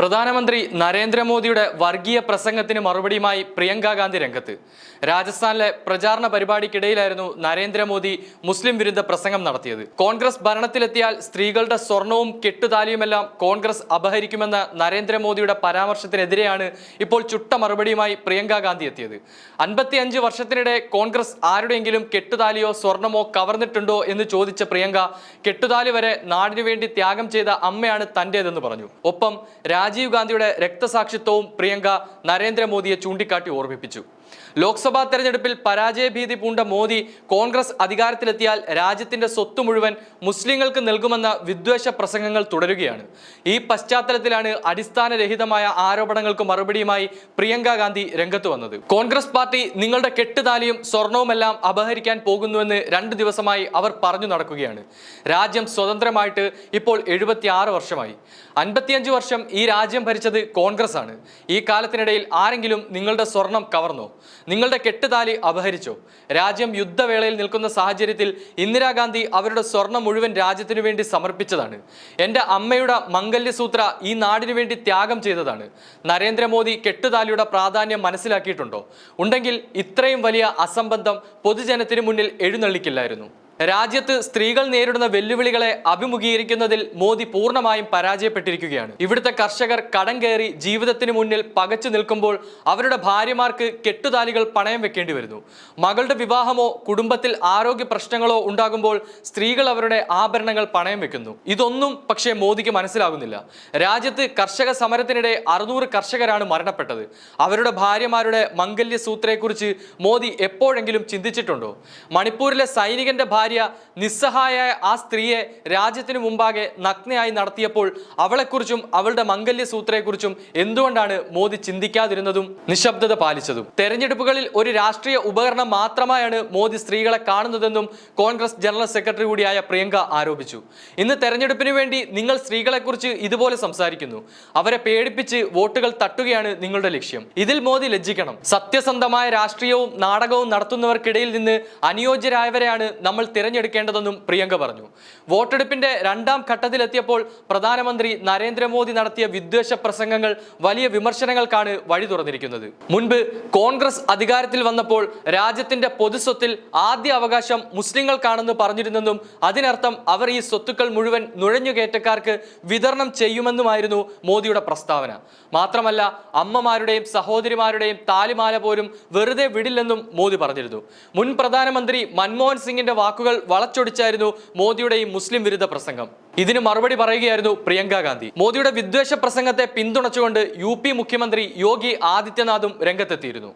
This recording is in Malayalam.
പ്രധാനമന്ത്രി നരേന്ദ്രമോദിയുടെ വർഗീയ പ്രസംഗത്തിന് മറുപടിയുമായി പ്രിയങ്ക ഗാന്ധി രംഗത്ത്. രാജസ്ഥാനിലെ പ്രചാരണ പരിപാടിക്കിടയിലായിരുന്നു നരേന്ദ്രമോദി മുസ്ലിം വിരുദ്ധ പ്രസംഗം നടത്തിയത്. കോൺഗ്രസ് ഭരണത്തിലെത്തിയാൽ സ്ത്രീകളുടെ സ്വർണവും കെട്ടുതാലിയുമെല്ലാം കോൺഗ്രസ് അപഹരിക്കുമെന്ന നരേന്ദ്രമോദിയുടെ പരാമർശത്തിനെതിരെയാണ് ഇപ്പോൾ ചുട്ട മറുപടിയുമായി പ്രിയങ്ക ഗാന്ധി എത്തിയത്. അൻപത്തിയഞ്ച് വർഷത്തിനിടെ കോൺഗ്രസ് ആരുടെയെങ്കിലും കെട്ടുതാലിയോ സ്വർണമോ കവർന്നിട്ടുണ്ടോ എന്ന് ചോദിച്ച പ്രിയങ്ക കെട്ടുതാലി വരെ നാടിനു വേണ്ടി ത്യാഗം ചെയ്ത അമ്മയാണ് തന്റേതെന്ന് പറഞ്ഞു. ഒപ്പം രാജീവ് ഗാന്ധിയുടെ രക്തസാക്ഷിത്വവും പ്രിയങ്ക നരേന്ദ്രമോദിയെ ചൂണ്ടിക്കാട്ടി ഓർമ്മിപ്പിച്ചു. ലോക്സഭാ തെരഞ്ഞെടുപ്പിൽ പരാജയഭീതി പൂണ്ട മോദി കോൺഗ്രസ് അധികാരത്തിലെത്തിയാൽ രാജ്യത്തിന്റെ സ്വത്ത് മുഴുവൻ മുസ്ലിങ്ങൾക്ക് നൽകുമെന്ന വിദ്വേഷ പ്രസംഗങ്ങൾ തുടരുകയാണ്. ഈ പശ്ചാത്തലത്തിലാണ് അടിസ്ഥാനരഹിതമായ ആരോപണങ്ങൾക്ക് മറുപടിയുമായി പ്രിയങ്ക ഗാന്ധി രംഗത്ത് വന്നത്. കോൺഗ്രസ് പാർട്ടി നിങ്ങളുടെ കെട്ടുതാലിയും സ്വർണവുമെല്ലാം അപഹരിക്കാൻ പോകുന്നുവെന്ന് രണ്ട് ദിവസമായി അവർ പറഞ്ഞു നടക്കുകയാണ്. രാജ്യം സ്വതന്ത്രമായിട്ട് ഇപ്പോൾ എഴുപത്തി വർഷമായി. അൻപത്തിയഞ്ച് വർഷം ഈ രാജ്യം ഭരിച്ചത് കോൺഗ്രസ് ആണ്. ഈ കാലത്തിനിടയിൽ ആരെങ്കിലും നിങ്ങളുടെ സ്വർണം കവർന്നോ? നിങ്ങളുടെ കെട്ടുതാലി അപഹരിച്ചു. രാജ്യം യുദ്ധവേളയിൽ നിൽക്കുന്ന സാഹചര്യത്തിൽ ഇന്ദിരാഗാന്ധി അവരുടെ സ്വർണം മുഴുവൻ രാജ്യത്തിനു വേണ്ടി സമർപ്പിച്ചതാണ്. എന്റെ അമ്മയുടെ മംഗല്യസൂത്ര ഈ നാടിനു വേണ്ടി ത്യാഗം ചെയ്തതാണ്. നരേന്ദ്രമോദി കെട്ടുതാലിയുടെ പ്രാധാന്യം മനസ്സിലാക്കിയിട്ടുണ്ടോ? ഉണ്ടെങ്കിൽ ഇത്രയും വലിയ അസംബന്ധം പൊതുജനത്തിനു മുന്നിൽ എഴുന്നള്ളിക്കില്ലായിരുന്നു. രാജ്യത്ത് സ്ത്രീകൾ നേരിടുന്ന വെല്ലുവിളികളെ അഭിമുഖീകരിക്കുന്നതിൽ മോദി പൂർണമായും പരാജയപ്പെട്ടിരിക്കുകയാണ്. ഇവിടുത്തെ കർഷകർ കടം കയറി ജീവിതത്തിന് മുന്നിൽ പകച്ചു നിൽക്കുമ്പോൾ അവരുടെ ഭാര്യമാർക്ക് കെട്ടുതാലികൾ പണയം വെക്കേണ്ടി വരുന്നു. മകളുടെ വിവാഹമോ കുടുംബത്തിൽ ആരോഗ്യ പ്രശ്നങ്ങളോ ഉണ്ടാകുമ്പോൾ സ്ത്രീകൾ അവരുടെ ആഭരണങ്ങൾ പണയം വെക്കുന്നു. ഇതൊന്നും പക്ഷേ മോദിക്ക് മനസ്സിലാകുന്നില്ല. രാജ്യത്ത് കർഷക സമരത്തിനിടെ അറുന്നൂറ് കർഷകരാണ് മരണപ്പെട്ടത്. അവരുടെ ഭാര്യമാരുടെ മംഗല്യസൂത്രയെക്കുറിച്ച് മോദി എപ്പോഴെങ്കിലും ചിന്തിച്ചിട്ടുണ്ടോ? മണിപ്പൂരിലെ സൈനികന്റെ ഭാര്യ നിസ്സഹായായ ആ സ്ത്രീയെ രാജ്യത്തിന് മുമ്പാകെ നഗ്നയായി നടത്തിയപ്പോൾ അവളെക്കുറിച്ചും അവളുടെ മംഗല്യ സൂത്രയെക്കുറിച്ചും എന്തുകൊണ്ടാണ് മോദി ചിന്തിക്കാതിരുന്നതും നിശബ്ദത പാലിച്ചതും? തെരഞ്ഞെടുപ്പുകളിൽ ഒരു രാഷ്ട്രീയ ഉപകരണം മാത്രമായാണ് മോദി സ്ത്രീകളെ കാണുന്നതെന്നും കോൺഗ്രസ് ജനറൽ സെക്രട്ടറി കൂടിയായ പ്രിയങ്ക ആരോപിച്ചു. ഇന്ന് തെരഞ്ഞെടുപ്പിന് വേണ്ടി നിങ്ങൾ സ്ത്രീകളെക്കുറിച്ച് ഇതുപോലെ സംസാരിക്കുന്നു. അവരെ പേടിപ്പിച്ച് വോട്ടുകൾ തട്ടുകയാണ് നിങ്ങളുടെ ലക്ഷ്യം. ഇതിൽ മോദി ലജ്ജിക്കണം. സത്യസന്ധമായ രാഷ്ട്രീയവും നാടകവും നടത്തുന്നവർക്കിടയിൽ നിന്ന് അനുയോജ്യരായവരെയാണ് നമ്മൾ തിരഞ്ഞെടുക്കേണ്ടതെന്നും പ്രിയങ്ക പറഞ്ഞു. വോട്ടെടുപ്പിന്റെ രണ്ടാം ഘട്ടത്തിലെത്തിയപ്പോൾ പ്രധാനമന്ത്രി നരേന്ദ്രമോദി നടത്തിയ വിദ്വേഷ പ്രസംഗങ്ങൾ വലിയ വിമർശനങ്ങൾക്കാണ് വഴി തുറന്നിരിക്കുന്നത്. മുൻപ് കോൺഗ്രസ് അധികാരത്തിൽ വന്നപ്പോൾ രാജ്യത്തിന്റെ പൊതുസ്വത്തിൽ ആദ്യ അവകാശം മുസ്ലിങ്ങൾക്കാണെന്ന് പറഞ്ഞിരുന്നെന്നും അതിനർത്ഥം അവർ ഈ സ്വത്തുക്കൾ മുഴുവൻ നുഴഞ്ഞുകയറ്റക്കാർക്ക് വിതരണം ചെയ്യുമെന്നുമായിരുന്നു മോദിയുടെ പ്രസ്താവന. മാത്രമല്ല അമ്മമാരുടെയും സഹോദരിമാരുടെയും താലിമാല പോലും വെറുതെ വിടില്ലെന്നും മോദി പറഞ്ഞിരുന്നു. മുൻ പ്രധാനമന്ത്രി മൻമോഹൻ സിംഗിന്റെ വാക്കുകൾ വളച്ചൊടിച്ചായിരുന്നു മോദിയുടെ ഈ മുസ്ലിം വിരുദ്ധ പ്രസംഗം. ഇതിന് മറുപടി പറയുകയായിരുന്നു പ്രിയങ്ക ഗാന്ധി. മോദിയുടെ വിദ്വേഷ പ്രസംഗത്തെ പിന്തുണച്ചുകൊണ്ട് യു മുഖ്യമന്ത്രി യോഗി ആദിത്യനാഥും രംഗത്തെത്തിയിരുന്നു.